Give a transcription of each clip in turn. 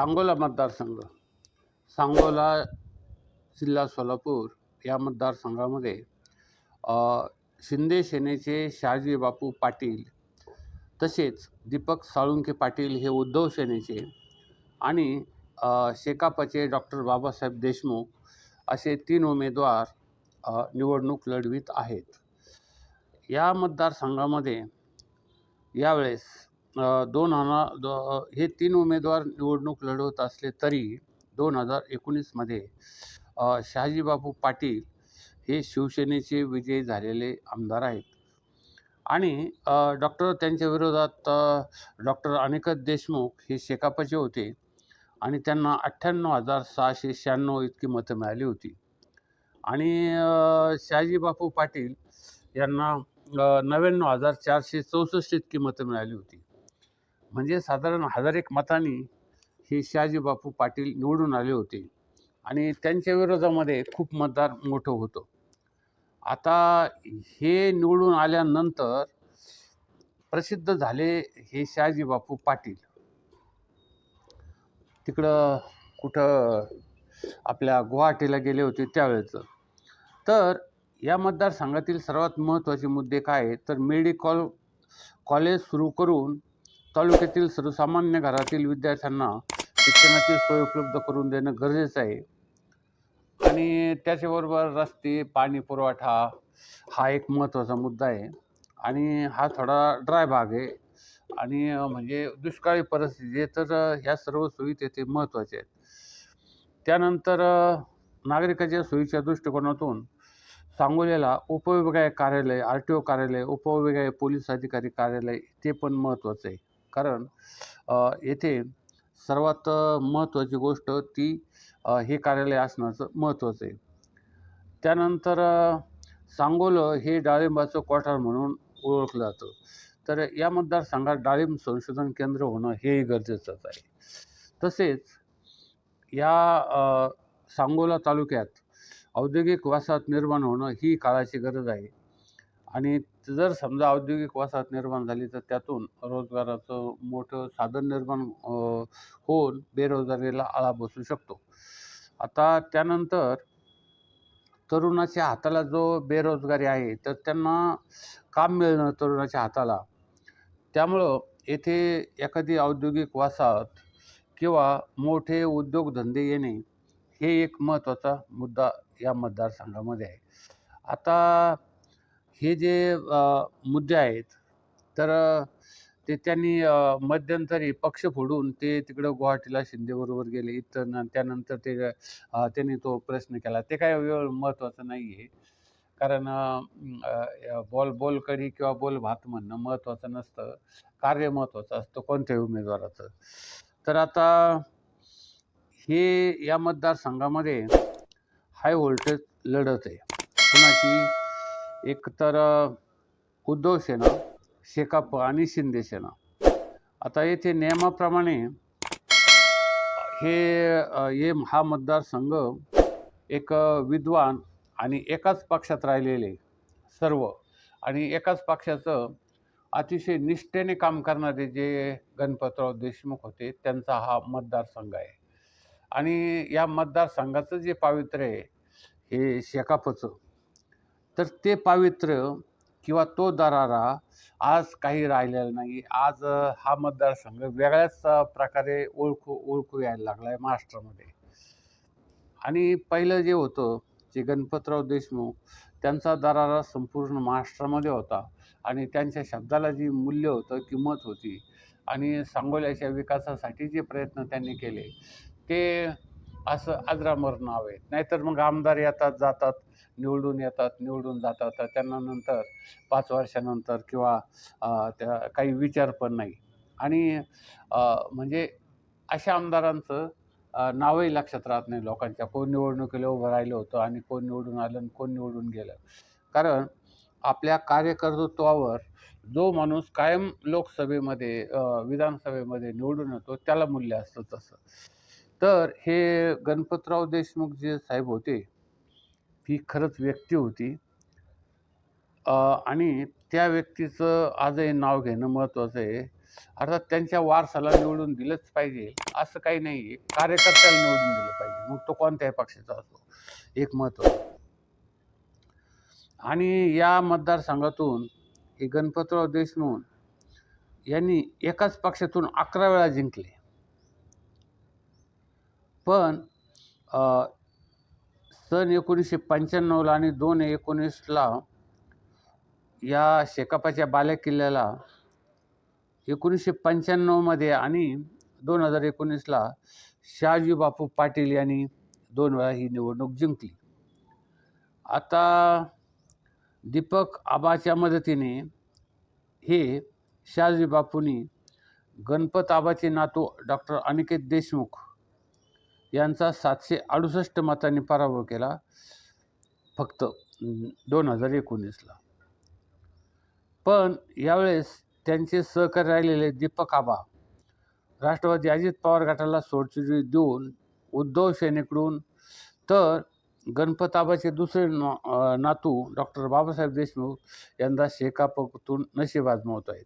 सांगोला मतदारसंघ. सांगोला जिल्हा सोलापूर या मतदारसंघामध्ये शिंदे सेनेचे शहाजी बापू पाटील तसेच दीपक साळुंके पाटील हे उद्धव सेनेचे आणि शेकापचे डॉक्टर बाबासाहेब देशमुख असे तीन उमेदवार निवडणूक लढवित आहेत. या मतदारसंघामध्ये यावेळेस दोन हजार दो हे तीन उमेदवार निवडणूक लढवत असले तरी दोन हजार एकोणीसमध्ये शहाजीबापू पाटील हे शिवसेनेचे विजयी झालेले आमदार आहेत. आणि डॉक्टर त्यांच्या विरोधात डॉक्टर अनिकेत देशमुख हे शेकापचे होते आणि त्यांना अठ्ठ्याण्णव हजार सहाशे शहाण्णव इतकी मतं मिळाली होती. आणि शहाजीबापू पाटील यांना नव्याण्णव हजार चारशे चौसष्ट इतकी मतं मिळाली होती. म्हणजे साधारण हजार एक मतांनी हे शहाजीबापू पाटील निवडून आले होते. आणि त्यांच्या विरोधामध्ये खूप मतदार मोठं होतं. आता हे निवडून आल्यानंतर प्रसिद्ध झाले हे शहाजीबापू पाटील. तिकडं कुठं आपल्या गुवाहाटीला गेले होते त्यावेळेचं. तर या मतदारसंघातील सर्वात महत्त्वाचे मुद्दे काय आहेत? तर मेडिकॉल कॉलेज सुरू करून तालुक्यातील सर्वसामान्य घरातील विद्यार्थ्यांना शिक्षणाची सोय उपलब्ध करून देणं गरजेचं आहे. आणि त्याच्याबरोबर रस्ते पाणी पुरवठा हा एक महत्त्वाचा मुद्दा आहे. आणि हा थोडा ड्राय भाग आहे. आणि म्हणजे दुष्काळी परिस्थिती आहे तर ह्या सर्व सोयी तेथे महत्त्वाच्या आहेत. त्यानंतर नागरिकाच्या सोयीच्या दृष्टिकोनातून सांगोल्याला उपविभागीय कार्यालय आर टी ओ कार्यालय उपविभागीय पोलीस अधिकारी कार्यालय ते पण महत्त्वाचं आहे. कारण येथे सर्वात महत्त्वाची गोष्ट ती हे कार्यालय असण्याचं महत्त्वाचं आहे. त्यानंतर सांगोलं हे डाळिंबाचं क्वार्टर म्हणून ओळखलं जातं. तर या मतदारसंघात डाळिंब संशोधन केंद्र होणं हेही गरजेचंच आहे. तसेच या सांगोला तालुक्यात औद्योगिक वसाहत निर्माण होणं ही काळाची गरज आहे. आणि जर समजा औद्योगिक वसाहत निर्माण झाली तर त्यातून रोजगाराचं मोठं साधन निर्माण होऊन बेरोजगारीला आळा बसू शकतो. आता त्यानंतर तरुणाच्या हाताला जो बेरोजगारी आहे तर त्यांना काम मिळणं तरुणाच्या हाताला. त्यामुळं येथे एखादी औद्योगिक वसाहत किंवा मोठे उद्योगधंदे येणे हे एक महत्त्वाचा मुद्दा या मतदारसंघामध्ये आहे. आता हे जे मुद्दे आहेत तर ते त्यांनी मध्यंतरी पक्ष फोडून ते तिकडं गुवाहाटीला शिंदेबरोबर गेले. इतर न त्यानंतर ते त्यांनी तो प्रश्न केला. ते काय वेळ महत्त्वाचं नाही आहे कारण बॉल बॉल बोल किंवा बोल भात म्हणणं महत्त्वाचं नसतं. कार्य महत्त्वाचं असतं कोणत्याही उमेदवाराचं. तर आता हे या मतदारसंघामध्ये हाय व्होल्टेज लढत आहे. कुणाची? एक तर उद्धव सेना शेकाप आणि शिंदे सेना. आता येथे नियमाप्रमाणे हे हे हा मतदारसंघ एक विद्वान आणि एकाच पक्षात राहिलेले सर्व आणि एकाच पक्षाचं अतिशय निष्ठेने काम करणारे जे गणपतराव देशमुख होते त्यांचा हा मतदारसंघ आहे. आणि या मतदारसंघाचं जे पावित्र्य आहे हे शेकापचं तर ते पावित्र्य किंवा तो दरारा आज काही राहिलेला नाही. आज हा मतदारसंघ वेगळ्याच प्रकारे ओळखू ओळखू यायला लागला आहे महाराष्ट्रामध्ये. आणि पहिलं जे होतं जे गणपतराव देशमुख त्यांचा दरारा संपूर्ण महाराष्ट्रामध्ये होता. आणि त्यांच्या शब्दाला जी मूल्य होतं किंमत होती आणि सांगोल्याच्या विकासासाठी जे प्रयत्न त्यांनी केले ते असं आजरामर नाव आहे. नाहीतर मग आमदार येतात जातात. निवडून येतात निवडून जातात. तर त्यांना नंतर पाच वर्षानंतर किंवा त्या काही विचार पण नाही. आणि म्हणजे अशा आमदारांचं नावही लक्षात राहत नाही लोकांच्या. कोण निवडणुकीला उभं राहिलं होतं आणि कोण निवडून आलं आणि कोण निवडून गेलं. कारण आपल्या कार्यकर्तृत्वावर जो माणूस कायम लोकसभेमध्ये विधानसभेमध्ये निवडून येतो त्याला मूल्य असतं तसं. तर हे गणपतराव देशमुख जे साहेब होते ही खरंच व्यक्ती होती. आणि त्या व्यक्तीचं आजही नाव घेणं महत्त्वाचं आहे. अर्थात त्यांच्या वारसाला निवडून दिलंच पाहिजे. असं काही नाही आहे. कार्यकर्त्याला निवडून दिलं पाहिजे. मग तो कोणत्याही पक्षाचा असो. एक महत्त्व आणि या मतदारसंघातून हे गणपतराव देशमुख यांनी एकाच पक्षातून अकरा वेळा जिंकले. पण सन एकोणीसशे पंच्याण्णवला आणि दोन एकोणीसला या शेकापाच्या बालेकिल्ल्याला एकोणीसशे पंच्याण्णवमध्ये आणि दोन हजार एकोणीसला शहाजी बापू पाटील यांनी दोन वेळा ही निवडणूक जिंकली. आता दीपक आबाच्या मदतीने हे शहाजी बापूंनी गणपत आबाचे नातू डॉक्टर अनिकेत देशमुख यांचा सातशे अडुसष्ट मतांनी पराभव केला. फक्त दोन हजार एकोणीसला. पण यावेळेस त्यांचे सहकारी राहिलेले दीपक आबा राष्ट्रवादी अजित पवार गटाला सोडचिडी देऊन उद्धव सेनेकडून तर गणपत आबाचे दुसरे ना नातू डॉक्टर बाबासाहेब देशमुख यंदा शेकापतून नशीब आजमावत आहेत.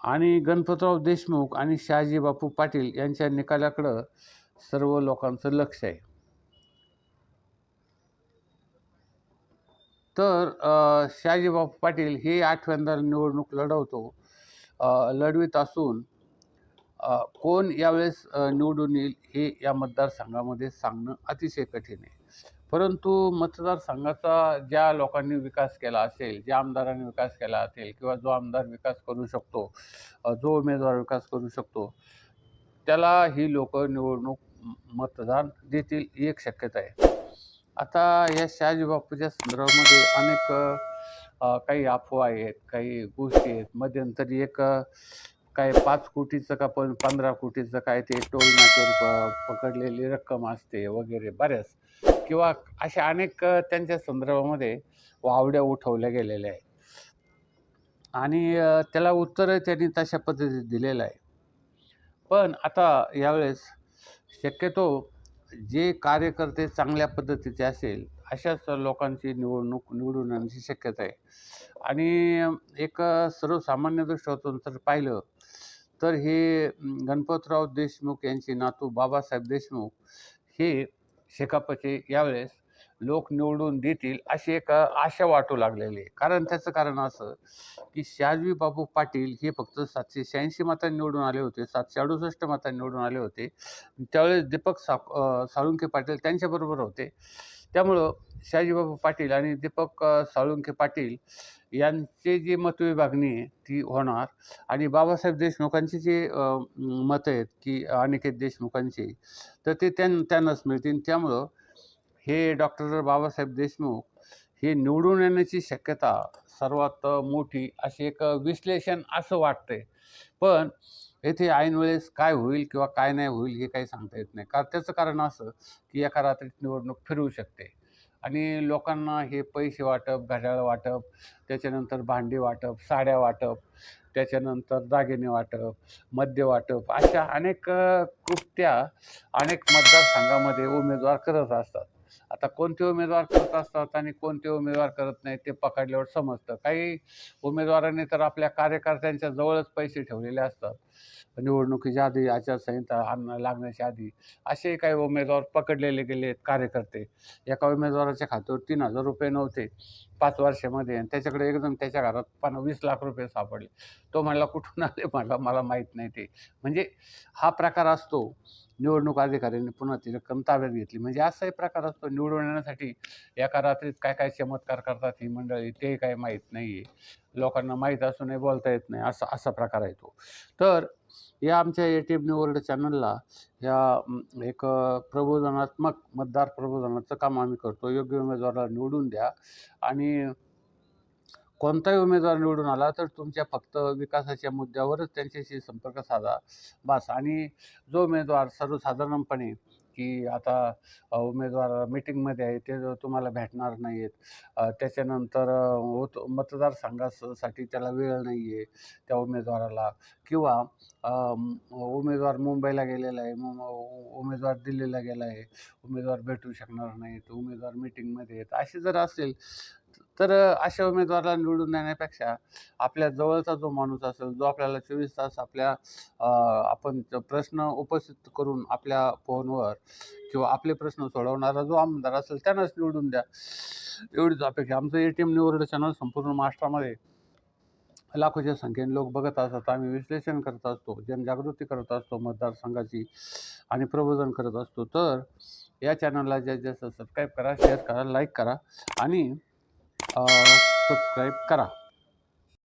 आणि गणपतराव देशमुख आणि शहाजी बापू पाटील यांच्या निकालाकडं सर्व लोकांचं लक्ष आहे. तर शहाजीबाब पाटील हे आठव्यांदा निवडणूक लढवतो. लढवीत असून कोण यावेळेस निवडून येईल हे या मतदारसंघामध्ये सांगणं अतिशय कठीण आहे. परंतु मतदारसंघाचा ज्या लोकांनी विकास केला असेल ज्या आमदारांनी विकास केला असेल किंवा जो आमदार विकास करू शकतो जो उमेदवार विकास करू शकतो त्याला ही लोक निवडणूक मतदान देतील ही एक शक्यता आहे. आता या शहाजी बापूच्या संदर्भामध्ये अनेक काही अफवा आहेत काही गोष्टी आहेत. मध्यंतरी एक काय पाच कोटीचं का पण पंधरा कोटीचं काय ते टोल नाक्यावर प पकडलेली रक्कम असते वगैरे बऱ्याच. किंवा अशा अनेक त्यांच्या संदर्भामध्ये वावड्या उठवल्या गेलेल्या आहेत. आणि त्याला उत्तरही त्यांनी तशा पद्धतीत दिलेलं आहे. पण आता यावेळेस शक्यतो जे कार्यकर्ते चांगल्या पद्धतीचे असेल अशाच लोकांची निवडणूक निवडून आणण्याची शक्यता आहे. आणि एक सर्वसामान्य दृष्टीतून जर पाहिलं तर हे गणपतराव देशमुख यांचे नातू बाबासाहेब देशमुख हे शेकापचे यावेळेस लोक निवडून देतील अशी एक आशा वाटू लागलेली आहे. कारण त्याचं कारण असं की शाजवी बाबू पाटील हे फक्त सातशे शहाऐंशी मतांनी निवडून आले होते सातशे अडुसष्ट मतांनी निवडून आले होते. त्यावेळेस दीपक सा साळुंके साळुंखे पाटील त्यांच्याबरोबर होते. त्यामुळं शहाजीबाबू पाटील आणि दीपक साळुंके साळुंखे पाटील यांचे जी मतविभागणी आहे ती होणार. आणि बाबासाहेब देशमुखांची जे मतं आहेत की अनिकेत देशमुखांची तर ते त्यां त्यांनाच मिळतील. त्यामुळं हे डॉक्टर बाबासाहेब देशमुख हे निवडून येण्याची शक्यता सर्वात मोठी अशी एक विश्लेषण असं वाटतंय. पण येथे ऐनवेळेस काय होईल किंवा काय नाही होईल हे काही सांगता येत नाही. कारण त्याचं कारण असं की एका रात्रीत निवडणूक फिरवू शकते. आणि लोकांना हे पैसे वाटप घड्याळ वाटप त्याच्यानंतर भांडी वाटप साड्या वाटप त्याच्यानंतर दागिने वाटप मद्य वाटप अशा अनेक कृत्या अनेक मतदारसंघामध्ये उमेदवार करत असतात. आता कोणते उमेदवार करत असतात आणि कोणते उमेदवार करत नाही ते पकडल्यावर समजतं. काही उमेदवारांनी तर आपल्या कार्यकर्त्यांच्या जवळच पैसे ठेवलेले असतात. निवडणुकीच्या आधी आचारसंहिता आणणं लागण्याच्या आधी असे काही उमेदवार पकडलेले गेले आहेत कार्यकर्ते. एका उमेदवाराच्या खात्यावर तीन हजार रुपये नव्हते पाच वर्षामध्ये आणि त्याच्याकडे एकदम त्याच्या घरात पण वीस लाख रुपये सापडले. तो म्हणला कुठून आले? मला मला माहीत नाही ते. म्हणजे हा प्रकार असतो. निवडणूक अधिकाऱ्यांनी पुन्हा ती रक्कम ताब्यात घेतली. म्हणजे असाही प्रकार असतो निवडून येण्यासाठी एका रात्रीत काय काय चमत्कार करतात ही मंडळी ते काही माहीत नाही आहे लोकांना माहीत असूनही बोलता येत नाही असा असा प्रकार आहे तो. तर या आमच्या ए टी एम न्यूवर्ल्ड चॅनलला या एक प्रबोधनात्मक मतदार प्रबोधनाचं काम आम्ही करतो. योग्य उमेदवाराला निवडून द्या. आणि कोणताही उमेदवार निवडून आला तर तुमच्या फक्त विकासाच्या मुद्द्यावरच त्यांच्याशी संपर्क साधा. बास. आणि जो उमेदवार सर्वसाधारणपणे की आता उमेदवार मीटिंगमध्ये आहे ते जर तुम्हाला भेटणार नाही आहेत त्याच्यानंतर अ, मतदारसंघासाठी त्याला वेळ नाही आहे त्या उमेदवाराला. किंवा उमेदवार मुंबईला गेलेला आहे मुं उमेदवार दिल्लीला गेला आहे उमेदवार भेटू शकणार नाहीत उमेदवार मीटिंगमध्ये आहेत. असे जर असेल तर अशा उमेदवाराला निवडून देण्यापेक्षा आपल्या जवळचा जो माणूस असेल जो आपल्याला चोवीस तास आपल्या आपण प्रश्न उपस्थित करून आपल्या फोनवर किंवा आपले प्रश्न सोडवणारा जो आमदार असेल त्यांनाच निवडून द्या. एवढीच अपेक्षा. आमचं ए टी एम निवड चॅनल संपूर्ण महाराष्ट्रामध्ये लाखोच्या संख्येने लोक बघत असतात. आम्ही विश्लेषण करत असतो जनजागृती करत असतो मतदारसंघाची आणि प्रबोधन करत असतो. तर या चॅनलला जास्तीत जास्त सबस्क्राईब करा शेअर करा लाईक करा आणि सबस्क्राईब करा